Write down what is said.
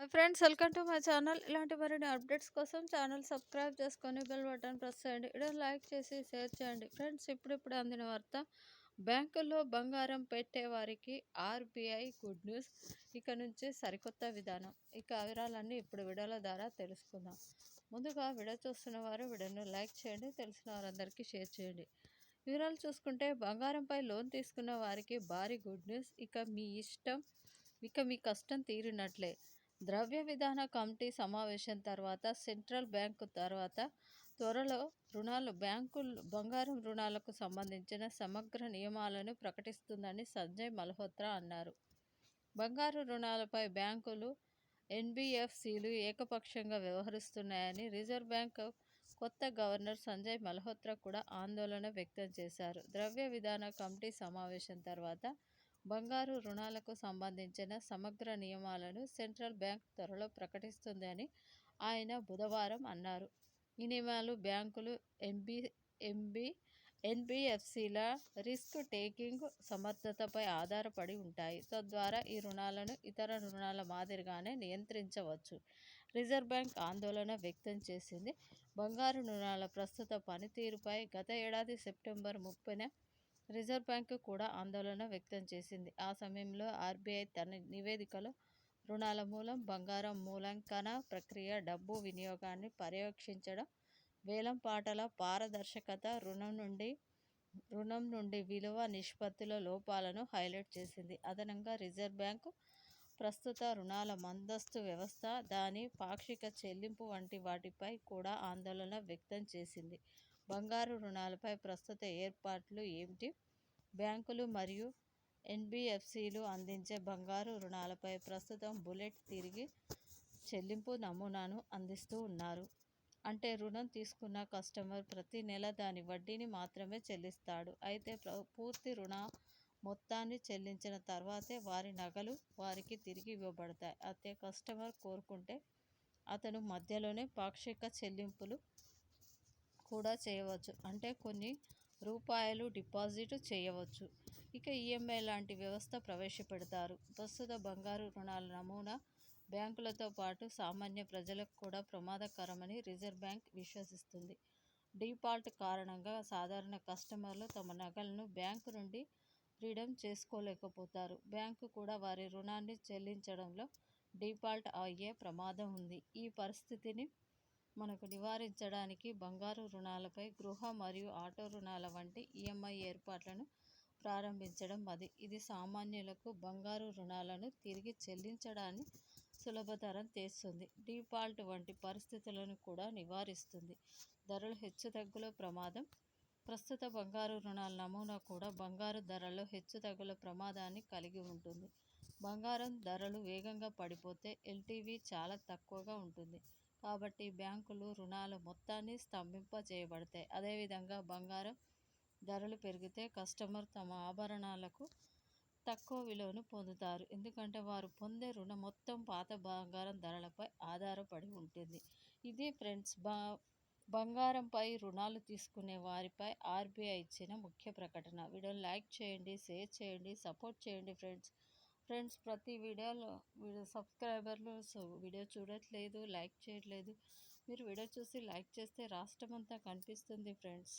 Friends welcome to my channel. ఇలాంటి మరిన్ని updates కోసం ఛానల్ సబ్స్క్రైబ్ చేసుకొని బెల్ బటన్ ప్రెస్ చేయండి. ఇక్కడ లైక్ చేసి షేర్ చేయండి. ఫ్రెండ్స్ ఇప్పుడిప్పుడు అందిన వార్త. బ్యాంకుల్లో బంగారం పెట్టే వారికి ఆర్బీఐ గుడ్ న్యూస్. ఇక నుంచి సరికొత్త విధానం. ఇక వివరాలన్నీ ఇప్పుడు వీడియోల ద్వారా తెలుసుకుందాం. ముందుగా వీడియో చూస్తున్న వారు వీడియోను లైక్ చేయండి. తెలిసిన వారందరికీ షేర్ చేయండి. వివరాలు చూసుకుంటే బంగారంపై లోన్ తీసుకున్న వారికి భారీ గుడ్ న్యూస్. ఇక మీ ఇష్టం ఇక మీ కష్టం తీరినట్లే. ద్రవ్య విధాన కమిటీ సమావేశం తర్వాత సెంట్రల్ బ్యాంకు తర్వాత త్వరలో రుణాలు బ్యాంకులు బంగారం రుణాలకు సంబంధించిన సమగ్ర నియమాలను ప్రకటిస్తుందని సంజయ్ మల్హోత్రా అన్నారు. బంగారు రుణాలపై బ్యాంకులు ఎన్బిఎఫ్సిలు ఏకపక్షంగా వ్యవహరిస్తున్నాయని రిజర్వ్ బ్యాంక్ కొత్త గవర్నర్ సంజయ్ మల్హోత్రా కూడా ఆందోళన వ్యక్తం చేశారు. ద్రవ్య విధాన కమిటీ సమావేశం తర్వాత బంగారు రుణాలకు సంబంధించిన సమగ్ర నియమాలను సెంట్రల్ బ్యాంక్ త్వరలో ప్రకటిస్తుందని ఆయన బుధవారం అన్నారు. ఈ నియమాలు బ్యాంకులు ఎంబీ ఎంబీ ఎన్బిఎఫ్సిల రిస్క్ టేకింగ్ సమర్థతపై ఆధారపడి ఉంటాయి. తద్వారా ఈ రుణాలను ఇతర రుణాల మాదిరిగానే నియంత్రించవచ్చు. రిజర్వ్ బ్యాంక్ ఆందోళన వ్యక్తం చేసింది. బంగారు రుణాల ప్రస్తుత పనితీరుపై గత ఏడాది సెప్టెంబర్ ముప్పైన రిజర్వ్ బ్యాంకు కూడా ఆందోళన వ్యక్తం చేసింది. ఆ సమయంలో ఆర్బీఐ తన నివేదికలో రుణాల మూలం బంగారం మూలంకన ప్రక్రియ డబ్బు వినియోగాన్ని పర్యవేక్షించడం వేలం పాటల పారదర్శకత రుణం నుండి రుణం నుండి విలువ నిష్పత్తిలో లోపాలను హైలైట్ చేసింది. అదనంగా రిజర్వ్ బ్యాంకు ప్రస్తుత రుణాల మందస్తు వ్యవస్థ దాని పాక్షిక చెల్లింపు వంటి వాటిపై కూడా ఆందోళన వ్యక్తం చేసింది. బంగారు రుణాలపై ప్రస్తుత ఏర్పాట్లు ఏమిటి? బ్యాంకులు మరియు ఎన్బిఎఫ్సిలు అందించే బంగారు రుణాలపై ప్రస్తుతం బుల్లెట్ తిరిగి చెల్లింపు నమూనాను అందిస్తూ ఉన్నారు. అంటే రుణం తీసుకున్న కస్టమర్ ప్రతి నెల దాని వడ్డీని మాత్రమే చెల్లిస్తాడు. అయితే పూర్తి రుణ మొత్తాన్ని చెల్లించిన తర్వాతే వారి నగలు వారికి తిరిగి ఇవ్వబడతాయి. అయితే కస్టమర్ కోరుకుంటే అతను మధ్యలోనే పాక్షిక చెల్లింపులు కూడా చేయవచ్చు. అంటే కొన్ని రూపాయలు డిపాజిట్ చేయవచ్చు. ఇక ఈఎంఐ లాంటి వ్యవస్థ ప్రవేశపెడతారు. ప్రస్తుత బంగారు రుణాల నమూనా బ్యాంకులతో పాటు సామాన్య ప్రజలకు కూడా ప్రమాదకరమని రిజర్వ్ బ్యాంక్ విశ్వసిస్తుంది. డిఫాల్ట్ కారణంగా సాధారణ కస్టమర్లు తమ నగలను బ్యాంకు నుండి ఫ్రీడమ్ చేసుకోలేకపోతారు. బ్యాంకు కూడా వారి రుణాన్ని చెల్లించడంలో డిఫాల్ట్ అయ్యే ప్రమాదం ఉంది. ఈ పరిస్థితిని మనకు నివారించడానికి బంగారు రుణాలపై గృహ మరియు ఆటో రుణాల వంటి ఈఎంఐ ఏర్పాట్లను ప్రారంభించడం అది. ఇది సామాన్యులకు బంగారు రుణాలను తిరిగి చెల్లించడాన్ని సులభతరం చేస్తుంది. డిఫాల్ట్ వంటి పరిస్థితులను కూడా నివారిస్తుంది. ధరలు హెచ్చుతగ్గుల ప్రమాదం. ప్రస్తుత బంగారు రుణాల నమూనా కూడా బంగారు ధరల్లో హెచ్చుతగ్గుల ప్రమాదాన్ని కలిగి ఉంటుంది. బంగారం ధరలు వేగంగా పడిపోతే ఎల్టీవీ చాలా తక్కువగా ఉంటుంది. కాబట్టి బ్యాంకులు రుణాల మొత్తాన్ని స్తంభింపజేయబడతాయి. అదేవిధంగా బంగారం ధరలు పెరిగితే కస్టమర్ తమ ఆభరణాలకు తక్కువ విలువను పొందుతారు. ఎందుకంటే వారు పొందే రుణం మొత్తం పాత బంగారం ధరలపై ఆధారపడి ఉంటుంది. ఇది ఫ్రెండ్స్ బా బంగారంపై రుణాలు తీసుకునే వారిపై ఆర్బీఐ ఇచ్చిన ముఖ్య ప్రకటన. వీడియోని లైక్ చేయండి షేర్ చేయండి సపోర్ట్ చేయండి ఫ్రెండ్స్. ఫ్రెండ్స్ ప్రతి వీడియోలో వీడియో సబ్స్క్రైబర్లు వీడియో చూడట్లేదు లైక్ చేయట్లేదు. మీరు వీడియో చూసి లైక్ చేస్తే రాష్ట్రం అంతా కనిపిస్తుంది ఫ్రెండ్స్.